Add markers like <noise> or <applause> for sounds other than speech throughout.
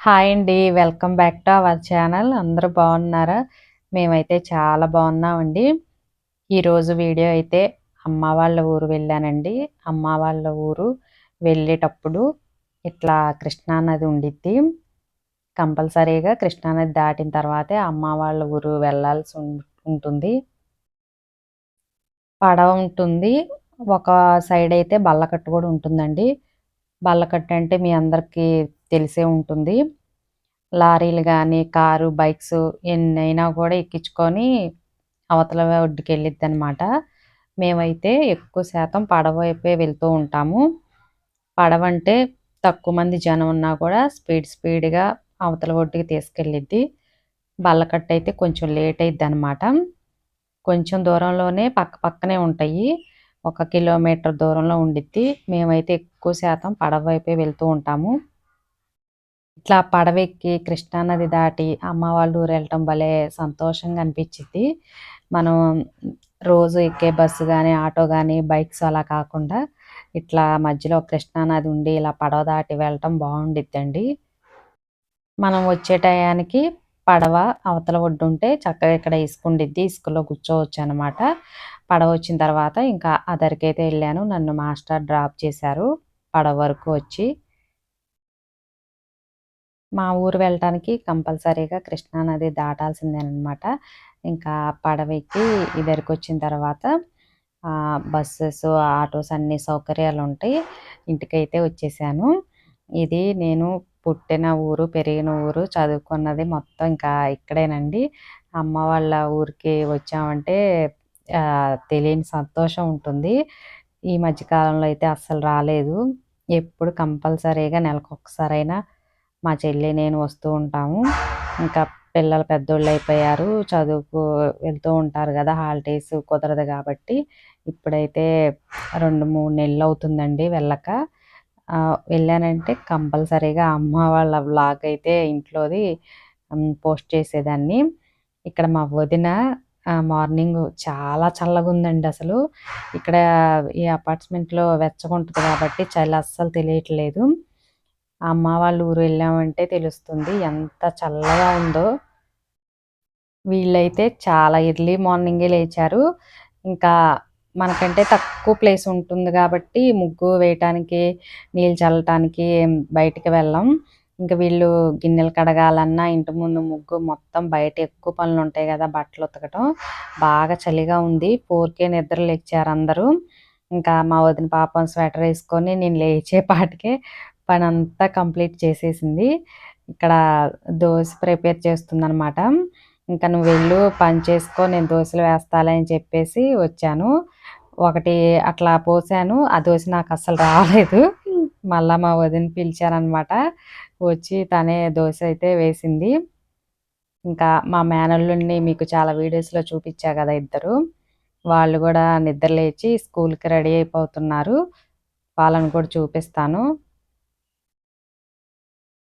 Hi అండి welcome back to our channel. అందరూ బాగున్నారా? మేమైతే చాలా బాగున్నామండి. ఈరోజు వీడియో అయితే అమ్మ వాళ్ళ ఊరు వెళ్ళానండి. అమ్మ వాళ్ళ ఊరు వెళ్ళేటప్పుడు ఇట్లా కృష్ణానది ఉండిద్ది. కంపల్సరీగా కృష్ణానది దాటిన తర్వాతే అమ్మ వాళ్ళ ఊరు వెళ్ళాల్సి ఉంటుంది. పడవ ఉంటుంది. ఒక సైడ్ అయితే బల్లకట్టు కూడా ఉంటుందండి. బల్లకట్టు అంటే మీ అందరికీ తెలిసే ఉంటుంది. లారీలు కానీ కారు బైక్స్ ఎన్నైనా కూడా ఎక్కించుకొని అవతల ఒడ్డుకి వెళ్ళిద్ది అనమాట మేమైతే ఎక్కువ శాతం పడవ వైపే వెళ్తూ ఉంటాము. పడవ అంటే తక్కువ మంది జనం ఉన్నా కూడా స్పీడ్ స్పీడ్గా అవతల ఒడ్డుకి తీసుకెళ్ళిద్ది. బల్లకట్ట అయితే కొంచెం లేట్ అయిద్ది అనమాట కొంచెం దూరంలోనే పక్క పక్కనే ఉంటాయి. ఒక కిలోమీటర్ దూరంలో ఉండిద్ది. మేమైతే ఎక్కువ శాతం పడవ వైపే వెళ్తూ ఉంటాము. ఇట్లా పడవెక్కి కృష్ణానది దాటి అమ్మ వాళ్ళ ఊరు వెళ్ళటం భలే సంతోషంగా అనిపించింది మనం రోజు ఎక్కే బస్సు కానీ ఆటో కానీ బైక్స్ అలా కాకుండా ఇట్లా మధ్యలో కృష్ణానది ఉండి ఇలా పడవ దాటి వెళ్ళటం బాగుండిద్దండి. మనం వచ్చే టయానికి పడవ అవతల ఒడ్డు ఉంటే చక్కగా ఇక్కడ ఇసుకుండిద్ది ఇసుకలో కూర్చోవచ్చు అనమాట పడవ వచ్చిన తర్వాత ఇంకా అదరికైతే వెళ్ళాను. నన్ను మాస్టర్ డ్రాప్ చేశారు. పడవ వరకు వచ్చి మా ఊరు వెళ్ళటానికి కంపల్సరీగా కృష్ణానది దాటాల్సిందేనమాట ఇంకా పడవెక్కి ఇద్దరికి వచ్చిన తర్వాత బస్సెస్ ఆటోస్ అన్ని సౌకర్యాలు ఉంటాయి ఇంటికైతే వచ్చేసాను. ఇది నేను పుట్టిన ఊరు పెరిగిన ఊరు చదువుకున్నది మొత్తం ఇంకా ఇక్కడేనండి. అమ్మ వాళ్ళ ఊరికి వచ్చామంటే తెలియని సంతోషం ఉంటుంది. ఈ మధ్యకాలంలో అయితే అస్సలు రాలేదు. ఎప్పుడు కంపల్సరీగా నెలకు ఒకసారైనా మా చెల్లి నేను వస్తూ ఉంటాము. ఇంకా పిల్లలు పెద్దోళ్ళు అయిపోయారు. చదువుకు వెళ్తూ ఉంటారు కదా హాలిడేస్ కుదరదు కాబట్టి. ఇప్పుడైతే రెండు మూడు నెలలు అవుతుందండి వెళ్ళక. వెళ్ళానంటే కంపల్సరీగా అమ్మ వాళ్ళ వ్లాగ్ అయితే ఇంట్లోది పోస్ట్ చేసేదాన్ని. ఇక్కడ మా వదిన మార్నింగ్ చాలా చల్లగా ఉందండి అసలు. ఇక్కడ ఈ అపార్ట్మెంట్లో వెచ్చగుంటుంది కాబట్టి చలి అస్సలు తెలియట్లేదు. అమ్మ వాళ్ళ ఊరు వెళ్ళామంటే తెలుస్తుంది ఎంత చల్లగా ఉందో. వీళ్ళైతే చాలా ఎర్లీ మార్నింగే లేచారు. ఇంకా మనకంటే తక్కువ ప్లేస్ ఉంటుంది కాబట్టి ముగ్గు వేయటానికి నీళ్ళు చల్లటానికి బయటికి వెళ్ళాం. ఇంకా వీళ్ళు గిన్నెలు కడగాలన్నా ఇంటి ముందు ముగ్గు మొత్తం బయట ఎక్కువ పనులు ఉంటాయి కదా బట్టలు ఉతకటం. బాగా చలిగా ఉంది. ఫోర్కే నిద్ర లేచారు అందరూ. ఇంకా మా వదిన పాపం స్వెటర్ వేసుకొని నేను లేచే పాటికే పని అంతా కంప్లీట్ చేసేసింది. ఇక్కడ దోశ ప్రిపేర్ చేస్తుందనమాట ఇంకా నువ్వు వెళ్ళు పని చేసుకో నేను దోశలు వేస్తాలే అని చెప్పేసి వచ్చాను. ఒకటి అట్లా పోసాను. ఆ దోశ నాకు అస్సలు రాలేదు. మళ్ళీ మా వదిన పిలిచారనమాట వచ్చి తనే దోశ అయితే వేసింది. ఇంకా మా మేనల్లుండి మీకు చాలా వీడియోస్లో చూపించా కదా ఇద్దరు. వాళ్ళు కూడా నిద్ర లేచి స్కూల్కి రెడీ అయిపోతున్నారు. వాళ్ళని కూడా చూపిస్తాను.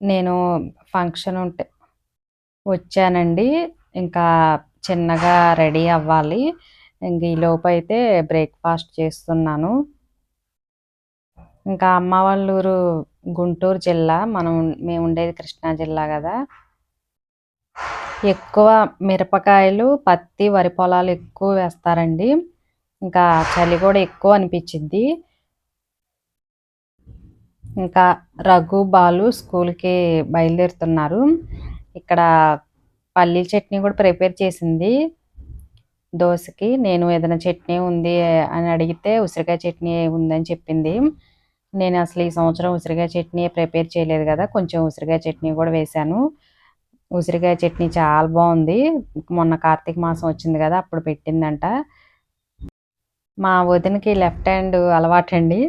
నేను ఫంక్షన్ ఉంటే వచ్చానండి. ఇంకా చిన్నగా రెడీ అవ్వాలి. ఇంక ఈలోపు అయితే బ్రేక్ఫాస్ట్ చేస్తున్నాను. ఇంకా అమ్మ గుంటూరు జిల్లా. మనం మేము ఉండేది కృష్ణా జిల్లా కదా. ఎక్కువ మిరపకాయలు పత్తి వరి పొలాలు ఎక్కువ వేస్తారండి. ఇంకా చలి కూడా ఎక్కువ అనిపించింది. ఇంకా రఘు బాలు స్కూల్కి బయలుదేరుతున్నారు. ఇక్కడ పల్లీ చట్నీ కూడా ప్రిపేర్ చేసింది. దోశకి నేను ఏదైనా చట్నీ ఉంది అని అడిగితే ఉసిరికాయ చట్నీ ఉందని చెప్పింది. నేను అసలు ఈ సంవత్సరం ఉసిరికాయ చట్నీ ప్రిపేర్ చేయలేదు కదా కొంచెం ఉసిరికాయ చట్నీ కూడా వేశాను. ఉసిరికాయ చట్నీ చాలా బాగుంది. మొన్న కార్తీక మాసం వచ్చింది కదా అప్పుడు పెట్టిందంట. మా వదినకి లెఫ్ట్ హ్యాండ్ అలవాటండి.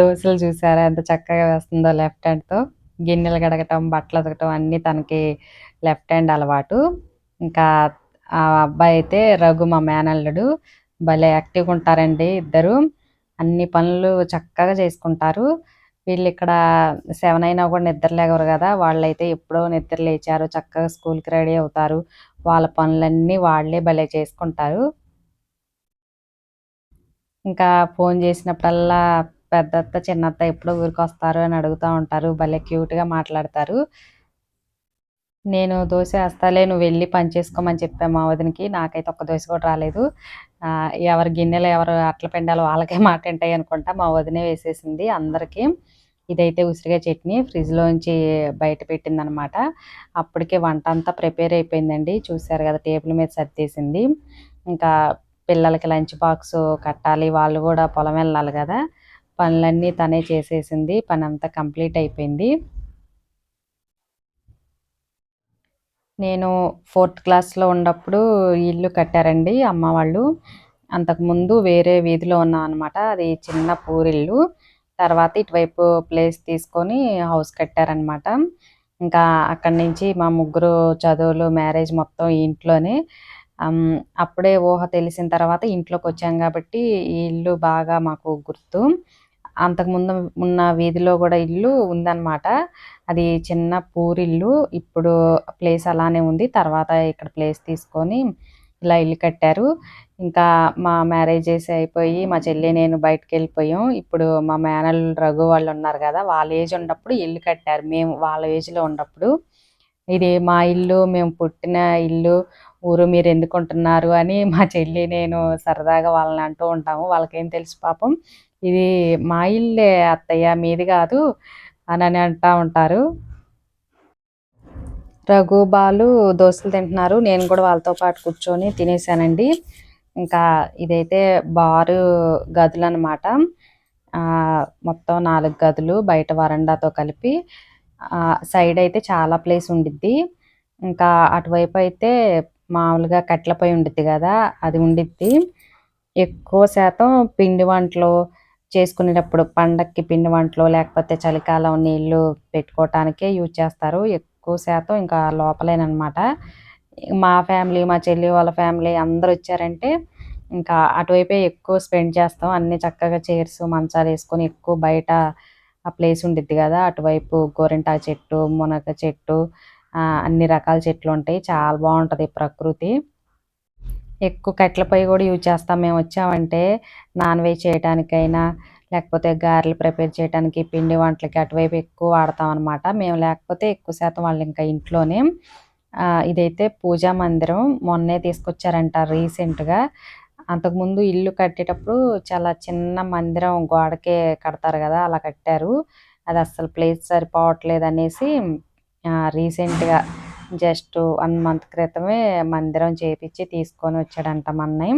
దోశలు చూసారా? ఎంత చక్కగా వేస్తుందో లెఫ్ట్ హ్యాండ్తో. గిన్నెలు కడగటం బట్టలు ఉతకటం అన్నీ తనకి లెఫ్ట్ హ్యాండ్ అలవాటు. ఇంకా ఆ అబ్బాయి అయితే రఘు మా మేనల్లుడు. భలే యాక్టివ్గా ఉంటారండి ఇద్దరు. అన్ని పనులు చక్కగా చేసుకుంటారు. వీళ్ళు ఇక్కడ సెవెన్ అయినా కూడా నిద్ర లేగరు కదా. వాళ్ళైతే ఎప్పుడో నిద్ర లేచారు. చక్కగా స్కూల్కి రెడీ అవుతారు. వాళ్ళ పనులన్నీ వాళ్ళే భలే చేసుకుంటారు. ఇంకా ఫోన్ చేసినప్పుడల్లా పెద్దత్త చిన్నత్త ఎప్పుడు ఊరికి వస్తారు అని అడుగుతూ ఉంటారు. భలే క్యూట్గా మాట్లాడతారు. నేను దోశ వేస్తాలే నువ్వు వెళ్ళి పని చేసుకోమని చెప్పాను మా వదినకి. నాకైతే ఒక్క దోశ కూడా రాలేదు. ఎవరి గిన్నెలు ఎవరు అట్ల పిండాలు వాళ్ళకే <laughs> మాట ఉంటాయి అనుకుంటా. మా వదినే వేసేసింది అందరికీ. ఇదైతే ఉసిరిగా చట్నీ ఫ్రిడ్జ్లోంచి బయట పెట్టింది అనమాట అప్పటికే వంట అంతా ప్రిపేర్ అయిపోయిందండి. చూసారు కదా టేబుల్ మీద సర్దేసింది. ఇంకా పిల్లలకి లంచ్ బాక్స్ కట్టాలి వాళ్ళు కూడా పొలం వెళ్ళాలి కదా. పనులన్నీ తనే చేసేసింది పని అంతా కంప్లీట్ అయిపోయింది. నేను ఫోర్త్ క్లాస్లో ఉన్నప్పుడు ఇల్లు కట్టారండి అమ్మ వాళ్ళు. అంతకుముందు వేరే వీధిలో ఉన్నాం అనమాట అది చిన్న పూరిల్లు. తర్వాత ఇటువైపు ప్లేస్ తీసుకొని హౌస్ కట్టారనమాట ఇంకా అక్కడి నుంచి మా ముగ్గురు చదువులు మ్యారేజ్ మొత్తం ఇంట్లోనే. అప్పుడే ఊహ తెలిసిన తర్వాత ఇంట్లోకి వచ్చాం కాబట్టి ఈ ఇల్లు బాగా మాకు గుర్తు. అంతకుముందు ఉన్న వీధిలో కూడా ఇల్లు ఉందన్నమాట. అది చిన్న పూరిల్లు. ఇప్పుడు ప్లేస్ అలానే ఉంది. తర్వాత ఇక్కడ ప్లేస్ తీసుకొని ఇలా ఇల్లు కట్టారు. ఇంకా మా మ్యారేజెస్ అయిపోయి మా చెల్లి నేను బయటకు వెళ్ళిపోయాం ఇప్పుడు మా మేనల్ రఘు వాళ్ళు ఉన్నారు కదా వాళ్ళ ఏజ్ ఉన్నప్పుడు ఇల్లు కట్టారు. మేము వాళ్ళ ఏజ్లో ఉన్నప్పుడు. ఇది మా ఇల్లు మేము పుట్టిన ఇల్లు ఊరు మీరు ఎందుకుంటున్నారు అని మా చెల్లి నేను సరదాగా వాళ్ళని అంటూ ఉంటాము. వాళ్ళకేం తెలుసు పాపం. ఇది మా ఇల్లే అత్తయ్య మీది కాదు అని అని అంటూ ఉంటారు. రఘు బాలు దోశలు తింటున్నారు. నేను కూడా వాళ్ళతో పాటు కూర్చొని తినేసానండి. ఇంకా ఇదైతే బారు గదులు అనమాట మొత్తం నాలుగు గదులు బయట వరండాతో కలిపి. సైడ్ అయితే చాలా ప్లేస్ ఉండిద్ది. ఇంకా అటువైపు అయితే మామూలుగా కట్టెల పొయ్యి ఉండిద్ది కదా అది ఉండిద్ది. ఎక్కువ శాతం పిండి వంటలు చేసుకునేటప్పుడు పండక్కి పిండి వంటలు లేకపోతే చలికాలం నీళ్ళు పెట్టుకోవటానికే యూజ్ చేస్తారు. ఎక్కువ శాతం ఇంకా లోపలేనమాట మా ఫ్యామిలీ మా చెల్లి వాళ్ళ ఫ్యామిలీ అందరూ వచ్చారంటే ఇంకా అటువైపే ఎక్కువ స్పెండ్ చేస్తాం. అన్ని చక్కగా చైర్స్ మంచాలు వేసుకొని ఎక్కువ బయట ఆ ప్లేస్ ఉండిద్ది కదా అటువైపు గోరింటాకు చెట్టు మునగ చెట్టు అన్ని రకాల చెట్లు ఉంటాయి. చాలా బాగుంటుంది ప్రకృతి. ఎక్కువ కట్టెలపై కూడా యూజ్ చేస్తాం. మేము వచ్చామంటే నాన్ వెజ్ చేయడానికైనా లేకపోతే గారెలు ప్రిపేర్ చేయడానికి పిండి వంటలకి అటువైపు ఎక్కువ వాడతాం అనమాట మేము లేకపోతే ఎక్కువ శాతం వాళ్ళు ఇంకా ఇంట్లోనే. ఇదైతే పూజా మందిరం. మొన్నే తీసుకొచ్చారంట రీసెంట్గా అంతకుముందు ఇల్లు కట్టేటప్పుడు చాలా చిన్న మందిరం గోడకే కడతారు కదా అలా కట్టారు. అది అస్సలు ప్లేస్ సరిపోవట్లేదు అనేసి రీసెంట్గా జస్ట్ వన్ మంత్ క్రితమే మందిరం చేపించి తీసుకొని వచ్చాడంట మన్నయ్య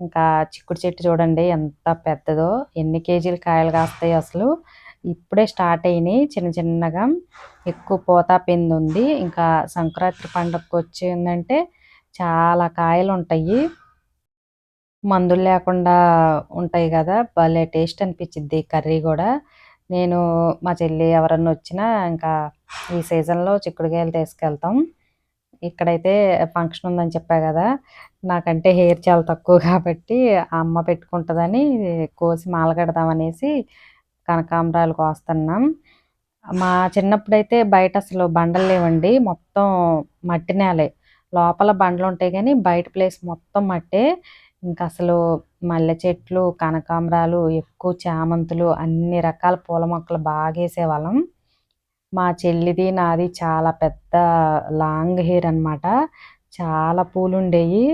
ఇంకా చిక్కుడు చెట్టు చూడండి ఎంత పెద్దదో ఎన్ని కేజీలు కాయలు కాస్తాయి అసలు. ఇప్పుడే స్టార్ట్ అయినాయి చిన్న చిన్నగా. ఎక్కువ పోతా పిండి ఉంది. ఇంకా సంక్రాంతి పండుగకు వచ్చిందంటే చాలా కాయలు ఉంటాయి. మందులు లేకుండా ఉంటాయి కదా భలే టేస్ట్ అనిపించింది కర్రీ కూడా. నేను మా చెల్లి ఎవరన్నా వచ్చినా ఇంకా ఈ సీజన్లో చిక్కుడుకాయలు తీసుకెళ్తాం. ఇక్కడైతే ఫంక్షన్ ఉందని చెప్పా కదా నాకంటే హెయిర్ చాలా తక్కువ కాబట్టి అమ్మ పెట్టుకుంటుందని కోసి మాల కడదామనేసి కనకాంబరాలు కోస్తున్నాం. మా చిన్నప్పుడైతే బయట అసలు బండలు లేవండి మొత్తం మట్టి నేలే. లోపల బండలు ఉంటాయి కానీ బయట ప్లేస్ మొత్తం మట్టే. ఇంకా అసలు మల్లె చెట్లు కనకాంబరాలు ఎక్కువ చామంతులు అన్ని రకాల పూల మొక్కలు బాగా వేసేవాళ్ళం మా చెల్లిది నాది చాలా పెద్ద లాంగ్ హెయిర్ అనమాట చాలా పూలు ఉండేవి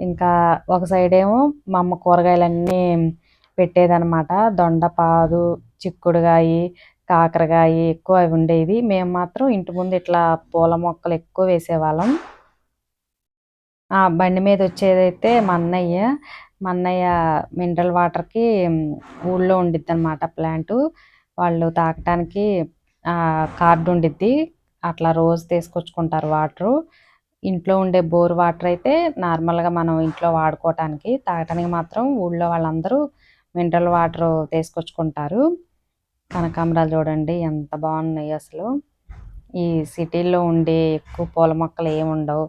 ఇంకా ఒక సైడ్ ఏమో మా అమ్మ కూరగాయలన్నీ పెట్టేదనమాట దొండపాదు చిక్కుడుగాయి కాకరకాయ ఎక్కువ అవి ఉండేవి మేము మాత్రం ఇంటి ముందు ఇట్లా పూల మొక్కలు ఎక్కువ వేసేవాళ్ళం. బండి మీద వచ్చేదైతే మా అన్నయ్య. మా అన్నయ్య మినరల్ వాటర్కి ఊళ్ళో ఉండిద్ది అనమాట ప్లాంటు. వాళ్ళు తాగటానికి కార్డు ఉండిద్ది. అట్లా రోజు తీసుకొచ్చుకుంటారు వాటరు. ఇంట్లో ఉండే బోర్ వాటర్ అయితే నార్మల్గా మనం ఇంట్లో వాడుకోవటానికి తాగటానికి మాత్రం ఊళ్ళో వాళ్ళందరూ మినరల్ వాటర్ తీసుకొచ్చుకుంటారు. కనకాంబరాలు చూడండి ఎంత బాగున్నాయి అసలు. ఈ సిటీల్లో ఉండే ఎక్కువ పూల మొక్కలు ఏమి ఉండవు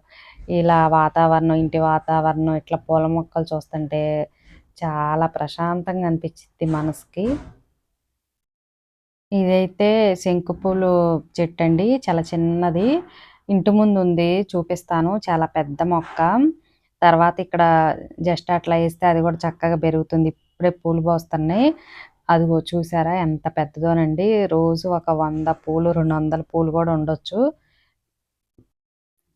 ఇలా వాతావరణం ఇంటి వాతావరణం ఇట్లా పూల మొక్కలు చూస్తుంటే చాలా ప్రశాంతంగా అనిపించింది మనసుకి. ఇదైతే శంకుపూలు చెట్టు అండి చాలా చిన్నది. ఇంటి ముందు ఉంది చూపిస్తాను. చాలా పెద్ద మొక్క. తర్వాత ఇక్కడ జస్ట్ అట్లా వేస్తే అది కూడా చక్కగా పెరుగుతుంది. ఇప్పుడే పూలు పోస్తున్నాయి. అదిగో చూసారా ఎంత పెద్దదోనండి. రోజు ఒక వంద పూలు రెండు వందల పూలు కూడా ఉండొచ్చు.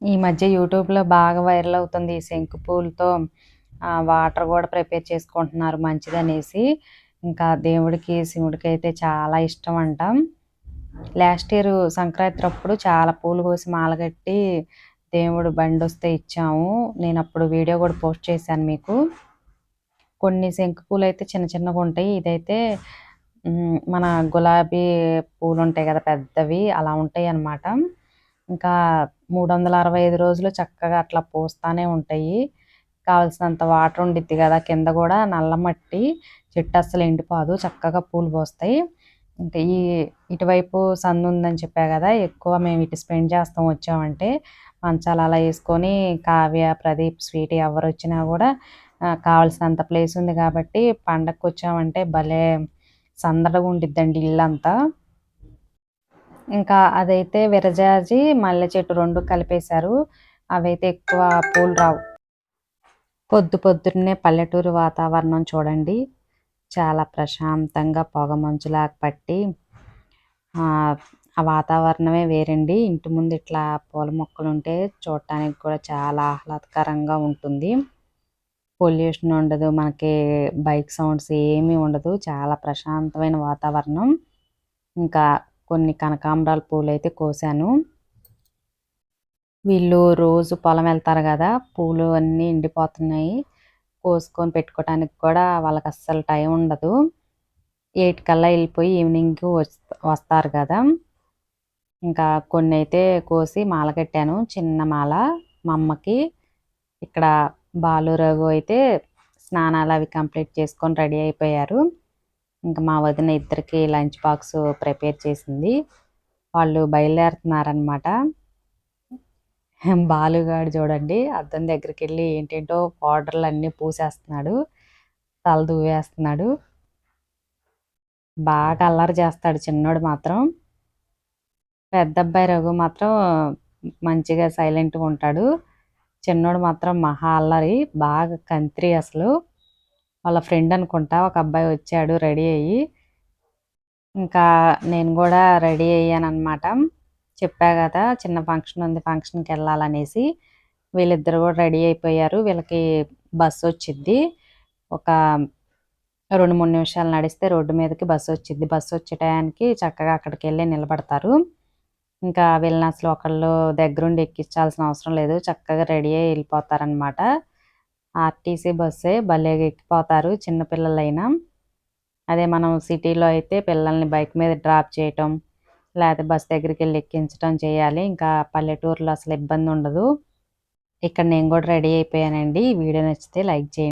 ఈ మధ్య యూట్యూబ్లో బాగా వైరల్ అవుతుంది ఈ శంకు పూలతో. వాటర్ కూడా ప్రిపేర్ చేసుకుంటున్నారు మంచిదనేసి. ఇంకా దేవుడికి శివుడికి అయితే చాలా ఇష్టం అంట లాస్ట్ ఇయర్ సంక్రాంతి అప్పుడు చాలా పూలు కోసి మాలగట్టి దేవుడు బండి వస్తే ఇచ్చాము. నేను అప్పుడు వీడియో కూడా పోస్ట్ చేశాను మీకు. కొన్ని శంకు పూలు అయితే చిన్న చిన్నగా ఉంటాయి. ఇదైతే మన గులాబీ పూలు ఉంటాయి కదా పెద్దవి అలా ఉంటాయి అన్నమాట. ఇంకా మూడు వందల అరవై ఐదు రోజులు చక్కగా అట్లా పూస్తూనే ఉంటాయి. కావలసినంత వాటర్ ఉండిద్ది కదా కింద కూడా నల్ల మట్టి చెట్టు అస్సలు ఎండిపోదు చక్కగా పూలు పోస్తాయి. ఇంకా ఈ ఇటువైపు సందు ఉందని చెప్పా కదా ఎక్కువ మేము ఇటు స్పెండ్ చేస్తాం వచ్చామంటే మంచాలు అలా వేసుకొని కావ్య ప్రదీప్ స్వీట్ ఎవరు వచ్చినా కూడా కావాల్సినంత ప్లేస్ ఉంది కాబట్టి పండగకి వచ్చామంటే భలే సందడిగా ఉండిద్దండి ఇల్లంతా. ఇంకా అదైతే విరజాజి మల్లె చెట్టు రెండు కలిపేశారు. అవైతే ఎక్కువ పూలు రావు. పొద్దు పొద్దున్నే పల్లెటూరు వాతావరణం చూడండి. చాలా ప్రశాంతంగా పొగమంచులాగా పట్టి ఆ వాతావరణమే వేరండి. ఇంటి ముందు ఇట్లా పూల మొక్కలు ఉంటే చూడటానికి కూడా చాలా ఆహ్లాదకరంగా ఉంటుంది. పొల్యూషన్ ఉండదు మనకి బైక్ సౌండ్స్ ఏమీ ఉండదు. చాలా ప్రశాంతమైన వాతావరణం. ఇంకా కొన్ని కనకాంబరాల పూలు అయితే కోసాను. వీళ్ళు రోజు పొలం వెళ్తారు కదా పూలు అన్నీ ఎండిపోతున్నాయి. కోసుకొని పెట్టుకోవడానికి కూడా వాళ్ళకి అస్సలు టైం ఉండదు. ఎయిట్ కల్లా వెళ్ళిపోయి ఈవినింగ్కి వస్తారు కదా. ఇంకా కొన్ని అయితే కోసి మాల కట్టాను చిన్న మాల మా అమ్మకి. ఇక్కడ బాలు రఘు అయితే స్నానాలు అవి కంప్లీట్ చేసుకొని రెడీ అయిపోయారు. ఇంకా మా వదిన ఇద్దరికి లంచ్ బాక్స్ ప్రిపేర్ చేసింది. వాళ్ళు బయలుదేరుతున్నారనమాట బాలుగాడు చూడండి అద్దం దగ్గరికి వెళ్ళి ఏంటేంటో పౌడర్లు అన్నీ పూసేస్తున్నాడు తల దువ్వేస్తున్నాడు. బాగా అల్లరి చేస్తాడు చిన్నోడు మాత్రం. పెద్ద అబ్బాయి రఘు మాత్రం మంచిగా సైలెంట్గా ఉంటాడు. చిన్నోడు మాత్రం మహా అల్లరి బాగా కంత్రి అసలు. వాళ్ళ ఫ్రెండ్ అనుకుంటా ఒక అబ్బాయి వచ్చాడు రెడీ అయ్యి. ఇంకా నేను కూడా రెడీ అయ్యాను అనమాట చెప్పా కదా చిన్న ఫంక్షన్ ఉంది ఫంక్షన్కి వెళ్ళాలనేసి. వీళ్ళిద్దరు కూడా రెడీ అయిపోయారు. వీళ్ళకి బస్సు వచ్చింది ఒక రెండు మూడు నిమిషాలు నడిస్తే రోడ్డు మీదకి బస్సు వచ్చింది బస్సు వచ్చే టయానికి చక్కగా అక్కడికి వెళ్ళి నిలబడతారు. ఇంకా వీళ్ళని అసలు ఒకళ్ళు దగ్గరుండి ఎక్కించాల్సిన అవసరం లేదు. చక్కగా రెడీ అయ్యి వెళ్ళిపోతారనమాట ఆర్టీసీ బస్సే భలే ఎక్కిపోతారు చిన్నపిల్లలైనా అదే మనం సిటీలో అయితే పిల్లల్ని బైక్ మీద డ్రాప్ చేయటం లేకపోతే బస్ దగ్గరికి వెళ్ళి ఎక్కించడం చేయాలి. ఇంకా పల్లెటూరులో అసలు ఇబ్బంది ఉండదు ఇక్కడ నేను కూడా రెడీ అయిపోయానండి. వీడియో నచ్చితే లైక్ చేయండి.